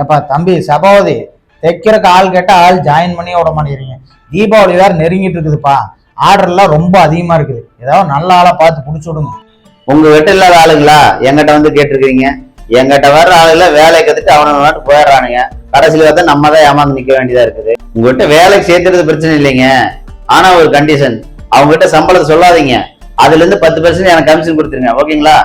ஏப்பா தம்பி சபாவதி தைக்கிறக்கு ஆள் கேட்டால் ஆள் ஜாயின் பண்ணி விட மாட்டேங்கிறீங்க. தீபாவளி வேற நெருங்கிட்டு இருக்குதுப்பா. ஆர்டர்லாம் ரொம்ப அதிகமாக இருக்குது. ஏதாவது நல்ல ஆளாக பார்த்து பிடிச்சி விடுங்க. உங்கள் வெட்ட இல்லாத ஆளுங்களா? எங்கிட்ட வந்து கேட்டிருக்கிறீங்க. எங்கிட்ட வர்ற ஆளுல வேலையை கற்றுட்டு அவனை நாட்டு போயிடுறானுங்க. கடைசியில் பார்த்தா நம்ம தான் ஏமாந்து நிற்க வேண்டியதாக இருக்குது. உங்கள்கிட்ட வேலைக்கு சேர்த்துறது பிரச்சனை இல்லைங்க. ஆனால் ஒரு கண்டிஷன் அவங்ககிட்ட சம்பளத்தை சொல்லாதீங்க. அதுலேருந்து பத்து பர்சன்ட் எனக்கு கமிஷன் கொடுத்துருங்க. ஓகேங்களா?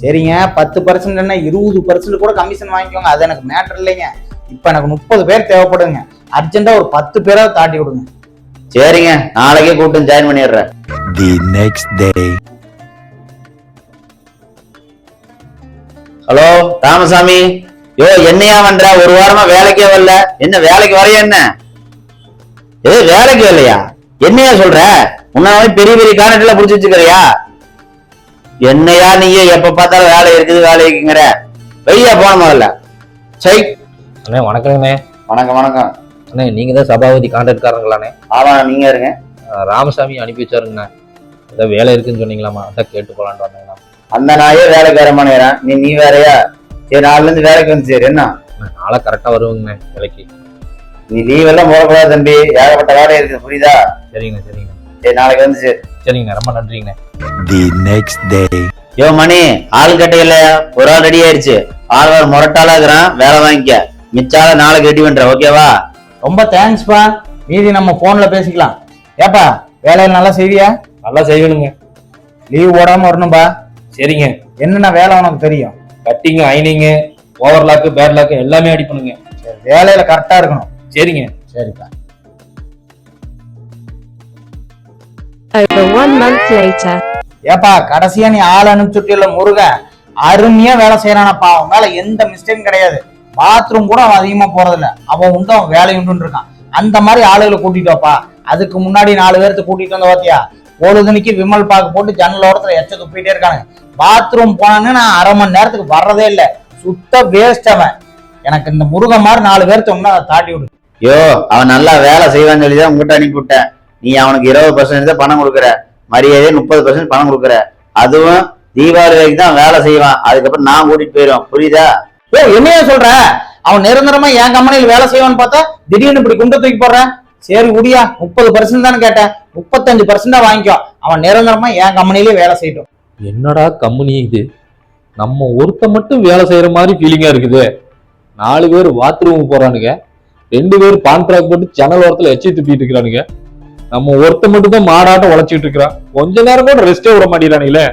சரிங்க பத்து பர்சன்ட் என்ன இருபது பர்சன்ட் கூட கமிஷன் வாங்கிக்கோங்க. அது எனக்கு மேட்டர் இல்லைங்க. இப்போ எனக்கு முப்பது பேர் தேவைப்படுங்க. அர்ஜென்ட்டா ஒரு பத்து பேராவது தாட்டி விடுங்க. சரிங்க நாளைக்கே கூப்பிட்டு ஜாயின் பண்ணிடுறேன். The next day. Hello Ramasamy. யோ என்னையா பண்ற? ஒரு வாரமா வேலைக்கே வரல. என்ன வேலைக்கு வரையா என்ன? ஏ வேலைக்கு வரலையா? என்னையா சொல்ற? உன்னால பெரிய பெரிய கான்ட்ராக்ட்ல புடிச்சு வச்சுக்கிறியா? என்னையா நீங்க எப்ப பார்த்தாலும் வேலை இருக்குது வேலை இருக்குங்கிற. வெய்யா போன முதல்ல. சை. அண்ணே வணக்கங்கண்ணே. வணக்கம் வணக்கம். அண்ணே நீங்க தான் சபாபதி கான்ட்ராக்ட்காரங்களாண்ணே. ஆமா நீங்க இருங்க. ராமசாமி அனுப்பி வச்சாருங்கண்ணே. ஏதோ வேலை இருக்குன்னு சொன்னீங்களாமா அதான் கேட்டு போலான்னு வந்தேங்கண்ணா அந்த நாயே வேலைக்கு வர மாட்டேங்கிறேன் நீ நீ வேறையா? சரி நாலுல இருந்து வேலைக்கு வந்து சரி என்ன? நாளை கரெக்டா வருவங்கண்ணே வேலைக்கு. நீ லீவ் எல்லாம் போடக்கூடாது தம்பி. ஏகப்பட்ட வேலை இருக்குது புரியுதா? சரிங்கண்ணே சரிங்கண்ணே. சரி நாளைக்கு வந்து சரி சரிங்கண்ணே ரொம்ப நன்றிங்கண்ணே. The next day. யோ மணி ஆள் கட்ட இல்லையா ஒரு ஆள் ரெடி ஆயிருச்சு. ஆள் வேற முரட்டாளா இருக்கிறான் வேலை வாங்கிக்க. மிச்சால நாளைக்கு ரெடி பண்ற ஓகேவா ரொம்ப தேங்க்ஸ்ப்பா மீதி நம்ம போன்ல பேசிக்கலாம். ஏப்பா வேலையில நல்லா செய்வியா? நல்லா செய்யணுங்க. லீவ் போடாம வரணும்பா. சரிங்க. என்னென்ன வேலை உனக்கு தெரியும்? கட்டிங்க ஐனிங்கு ஓவர்லாக்கு பேட்லாக்கு எல்லாமே அடி பண்ணுங்க. சரி வேலையில கரெக்டா இருக்கணும். சரிங்க. சரிப்பா. Over one month later. ஏப்பா கடைசியா நீ ஆள் அனுப்பிச்சுட்டில முருகன். அருமையா வேலை செய்யறானப்பா அவன் மேல எந்த மிஸ்டேக்கும் கிடையாது. பாத்ரூம் கூட அவன் அதிகமா போறதில்ல. அவன் உண்டு அவன் வேலை உண்டுன்னு இருக்கான் அந்த மாதிரி ஆளுகளை கூட்டிட்டு வாப்பா. அதுக்கு முன்னாடி நாலு பேர்த்த கூட்டிட்டு வந்த பாத்தியா? பொழுதுனிக்கு விமல் பாக்கு போட்டு ஜன்னல் ஓரத்துல எச்ச துப்பிட்டே இருக்கானுங்க. பாத்ரூம் போனான்னு நான் அரை மணி நேரத்துக்கு வர்றதே இல்ல. சுத்த வேஸ்ட் அவன். எனக்கு இந்த முருகன் மாதிரி நாலு பேர்த்த ஒண்ணு அதை தாட்டி விடு. யோ அவன் நல்லா வேலை செய்வான்னு சொல்லி தான் உங்ககிட்ட அனுப்பி விட்டேன் நீ அவனுக்கு இருபது பர்சன்ட் தான் பணம் கொடுக்குற. மரியாதையே முப்பது பர்சன்ட் பணம் கொடுக்குற. அதுவும் தீபாவளி வரைக்கும் தான் வேலை செய்வான். அதுக்கப்புறம் நான் கூட்டிட்டு போயிடும் புரியுதா? ஏ என்னையா சொல்ற? அவன் நிரந்தரமா என் கம்பெனியில் வேலை செய்வான்னு பார்த்தா திடீர்னு இப்படி குண்டை தூக்கி போடுறேன் சரி உடியா. முப்பது பர்சன்ட் தானே கேட்டேன். முப்பத்தஞ்சு பர்சன்டா வாங்கிக்கோ. அவன் நிரந்தரமா என் கம்பெனிலேயே வேலை செய்யட்டும். என்னடா கம்பெனி இது? நம்ம ஒருத்த மட்டும் வேலை செய்யற மாதிரி ஃபீலிங்கா இருக்குது. நாலு பேர் பாத்ரூம் போறானுங்க. ரெண்டு பேர் கான்ட்ராக்ட் போட்டு ஜன்னல் ஓரத்துல எச்சி துப்பிட்டு இருக்கிறானுங்க. நம்ம ஒருத்த மட்டும் தான் மாடாட்டம் உழைச்சிட்டு இருக்கிறான். கொஞ்ச நேரம் கூட ரெஸ்டே விட மாட்டேங்கிறானுங்களே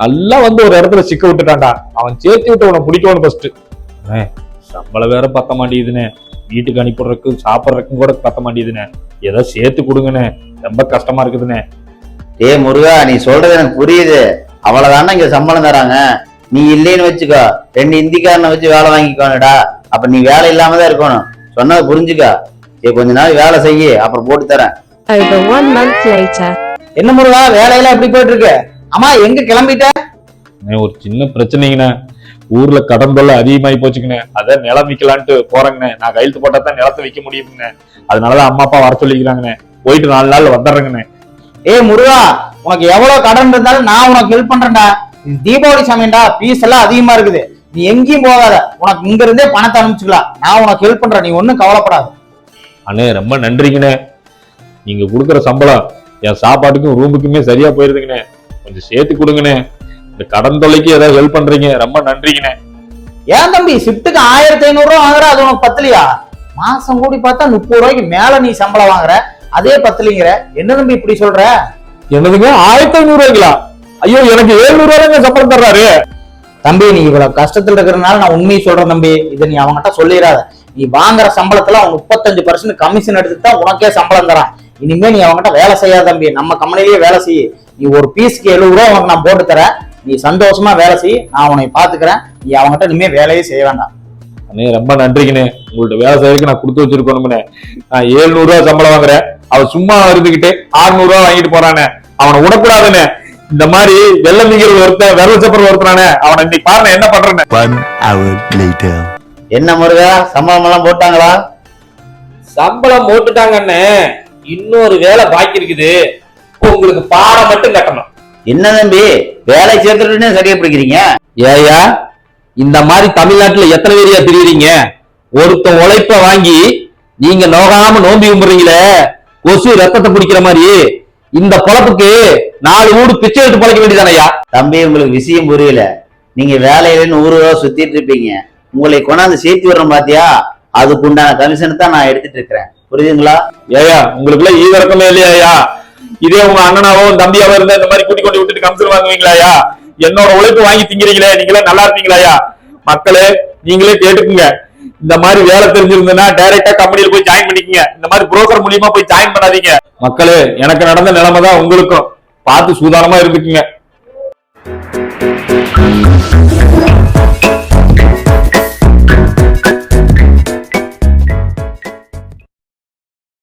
நல்லா வந்து ஒரு இடத்துல சிக்க விட்டுட்டான்டா. அவன் சேர்த்து விட்டு உன பிடிக்கணும் ஃபர்ஸ்ட் சம்பளம் வேற பத்த மாட்டேங்குதுண்ணே. வீட்டுக்கு அனுப்பிடுறதுக்கு சாப்பிட்றதுக்கும் கூட பத்த மாட்டேங்குதுண்ணே. ஏதோ சேர்த்து கொடுங்கண்ணே. ரொம்ப கஷ்டமா இருக்குதுண்ணே. ஏ முருகா நீ சொல்றது எனக்கு புரியுது. அவ்வளவுதானே இங்க சம்பளம் தராங்க. நீ இல்லைன்னு வச்சுக்கோ. ரெண்டு இந்திக்காரனை வச்சு வேலை வாங்கிக்கோனடா அப்ப நீ வேலை இல்லாம தான் இருக்கணும். சொன்னதை புரிஞ்சுக்கோ. சரி கொஞ்ச நாள் வேலை செய்ய அப்புறம் போட்டு தரேன். Over one month later. என்ன முருகா வேலையெல்லாம் எப்படி போயிட்டு இருக்கு அம்மா எங்க கிளம்பிட்ட? அண்ணே, ஒரு சின்ன பிரச்சனைங்கண்ணே. ஊர்ல கடன் தொல்லை அதிகமாகி போச்சுங்கண்ணே. அதான் நிலம் விற்கலான்ட்டு போறேங்கண்ணே. நான் கையெழுத்து போட்டா தான் நிலத்தை விற்க முடியுங்கண்ணே அதனாலதான் அம்மா அப்பா வர சொல்லிக்கிறாங்கண்ணே. போயிட்டு நாலு நாள் வந்துடுறேங்கண்ணே. ஏய் முருகா உனக்கு எவ்வளவு கடன் இருந்தாலும் நான் உனக்கு ஹெல்ப் பண்றேன்டா. இது தீபாவளி சமயம்டா. பீஸ் எல்லாம் அதிகமா இருக்குது. நீ எங்கேயும் போகாத. உனக்கு இங்க இருந்தே பணத்தை அனுப்பிச்சுக்கலாம். நான் உனக்கு ஹெல்ப் பண்றேன். நீ ஒன்னும் கவலைப்படாத. அண்ணே ரொம்ப நன்றிங்கண்ணே. நீங்க கொடுக்குற சம்பளம் என் சாப்பாட்டுக்கும் ரூமுக்குமே சரியா போயிருதுங்கண்ணே. கொஞ்சம் சேர்த்து கொடுங்கண்ணே. இந்த கடன் தொல்லைக்கு ஏதாவது ஹெல்ப் பண்றீங்க. ரொம்ப நன்றிங்கண்ணே. ஏன் தம்பி? ஷிஃப்ட்டுக்கு ஆயிரத்தி ஐநூறு ரூபா வாங்குற அது உனக்கு பத்தலையா? மாசம் கூடி பார்த்தா முப்பது ரூபாய்க்கு மேல நீ சம்பளம் வாங்குற. அதே பத்தலைங்கிற. என்ன தம்பி இப்படி சொல்ற? என்னதுங்க? ஆயிரத்தி ஐநூறு ரூபாய்ங்களா? ஐயோ எனக்கு ஏழுநூறு ரூபாய்ங்க சம்பளம் தர்றாரு. தம்பி நீ இவ்வளவு கஷ்டத்துல இருக்கிறனால நான் உண்மையை சொல்றேன் தம்பி. இதை நீ அவங்ககிட்ட சொல்லிடாத. நீ வாங்குற சம்பளத்துல அவன் முப்பத்தஞ்சு பர்சன்ட் கமிஷன் எடுத்துட்டு தான் உனக்கே சம்பளம் தரான். இனிமே நீ அவங்ககிட்ட வேலை செய்யாத தம்பி. நம்ம கம்பெனிலேயே வேலை செய். நீ ஒரு பீஸ்க்கு எழுபது ரூபா உனக்கு நான் போட்டு தரேன். நீ சந்தோஷமா வேலை செய். நான் உன்னை பாத்துக்கிறேன். நீ அவங்ககிட்ட இனிமே வேலையே செய்ய வேண்டாம். அண்ணே ரொம்ப நன்றிங்கண்ணே. உங்கள்ட்ட வேலை செய்யறதுக்கு நான் கொடுத்து வச்சிருக்கணும்ண்ணே நான் ஏழுநூறு ரூபா சம்பளம் வாங்குறேன். அவன் சும்மா இருந்துகிட்டு 600 ரூபா வாங்கிட்டு போறானே. அவனை விடக்கூடாதுண்ணே. இந்த மாதிரி வெள்ளம் நீங்கிறது ஒருத்தன் வெள்ள சப்பர் ஒருத்தனானே அவனை இன்னைக்கு பாருங்க என்ன பண்றேன்னு. One hour later. என்ன முருகா சம்பளம் எல்லாம் போட்டாங்களா? சம்பளம் போட்டுட்டாங்கண்ணே. இன்னொரு வேலை பாக்கி இருக்குது. உங்களுக்கு பாடம் மட்டும் கட்டணும். என்ன தம்பி? வேலை சேர்த்துட்டுன்னு சரியா பிடிக்கிறீங்க? ஏயா இந்த மாதிரி தமிழ்நாட்டுல எத்தனை பேரியா திரியுறீங்க ஒருத்தன் உழைப்ப வாங்கி நீங்க நோகாம நோம்பி கும்பிடுறீங்களே கொசு ரத்தத்தை பிடிக்கிற மாதிரி. இந்த பொழப்புக்கு நாலு ஊடு பிச்சை எடுத்து பழைக்க வேண்டியதானயா தம்பி உங்களுக்கு விஷயம் புரியல. நீங்க வேலையிலன்னு ஊரு ஊரா சுத்திட்டு இருப்பீங்க. உங்களை கொண்டாந்து சேர்த்து விடுறோம் பாத்தியா? அதுக்கு உண்டான கமிஷன் தான் நான் எடுத்துட்டு இருக்கிறேன். புரியுதுங்களா? ஏயா உங்களுக்கு எல்லாம் இல்லையா இல்லையாயா இதே உங்க அண்ணனாவோ தம்பியாவோ இருந்தா இந்த மாதிரி கூட்டி கொண்டு விட்டுட்டு கமிஷன் வாங்குவீங்களாயா என்னோட உழைப்பு வாங்கி திங்கிறீங்களே நீங்களே நல்லா இருப்பீங்களாயா மக்களே நீங்களே கேட்டுக்குங்க. இந்த மாதிரி வேலை தெரிஞ்சிருந்ததுன்னா டைரக்டா கம்பெனியில போய் ஜாயின் பண்ணிக்கங்க. இந்த மாதிரி புரோக்கர் மூலியமா போய் ஜாயின் பண்ணாதீங்க. மக்களே எனக்கு நடந்த நிலைமை தான் உங்களுக்கும். பார்த்து சூதானமா இருந்துக்குங்க.